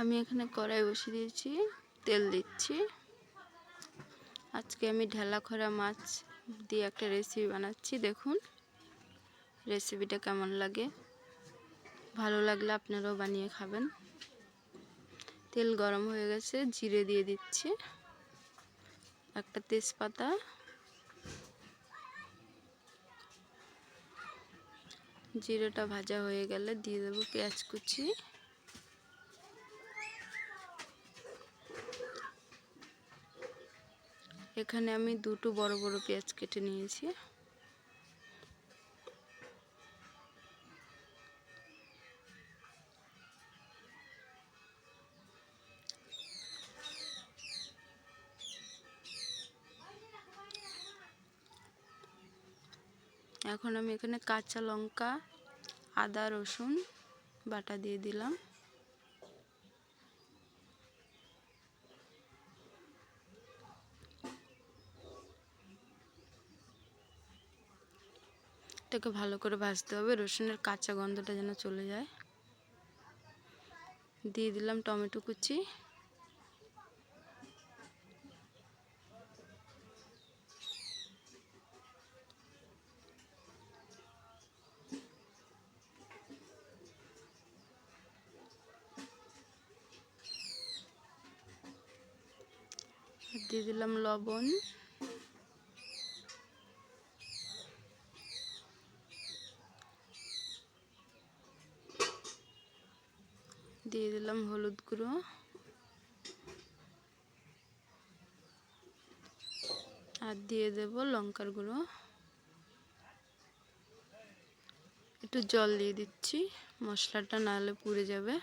আমি এখানে কড়াই বসিয়ে দিয়েছি, তেল দিচ্ছি। আজকে আমি ঢেলা খরা মাছ দিয়ে একটা রেসিপি বানাচ্ছি, দেখুন। রেসিপিটা কেমন লাগে? ভালো লাগলে আপনারাও বানিয়ে খাবেন। তেল গরম হয়ে গেছে, জিরে দিয়ে দিচ্ছি। একটা তেজপাতা। জিরেটা ভাজা হয়ে গেলে দিয়ে দেবো পেঁয়াজ কুচি। এখানে আমি দুটো বড় বড় পেঁয়াজ কেটে নিয়েছি। এখন আমি এখানে কাঁচা লঙ্কা, আদা, রসুন, বাটা দিয়ে দিলাম। এটাকে ভালো করে ভাজতে হবে, রসুনের কাঁচা গন্ধটা যেন চলে যায়। দিয়ে দিলাম টমেটো কুচি। দিয়ে দিলাম লবণ। দিয়ে দিলাম হলুদ গুঁড়ো। আর দিয়ে দেব লঙ্কার গুঁড়ো। একটু জল দিয়ে দিচ্ছি, মশলাটা নাহলে পুড়ে যাবে।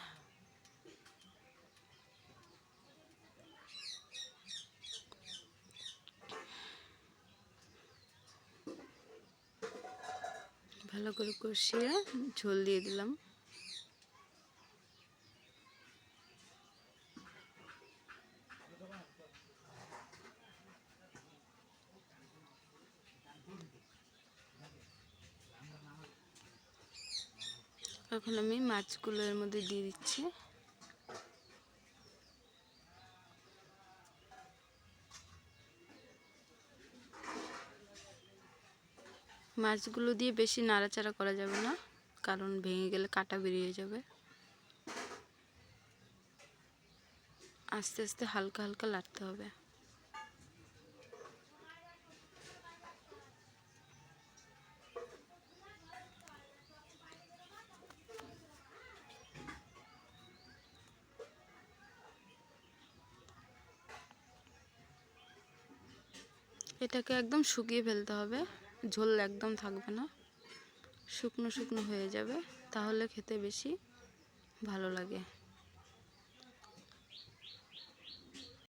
ভালো করে কষিয়ে ঝোল দিয়ে দিলাম। এখন আমি মাছগুলো এর মধ্যে দিয়ে দিচ্ছি। মাছগুলো দিয়ে বেশি নাড়াচাড়া করা যাবে না, কারণ ভেঙে গেলে কাটা বেরিয়ে যাবে। আস্তে আস্তে হালকা হালকা লাড়তে হবে। এটাকে একদম শুকিয়ে ফেলতে হবে। ঝোল একদম থাকবে না। শুকনো শুকনো হয়ে যাবে। তাহলে খেতে বেশি ভালো লাগে।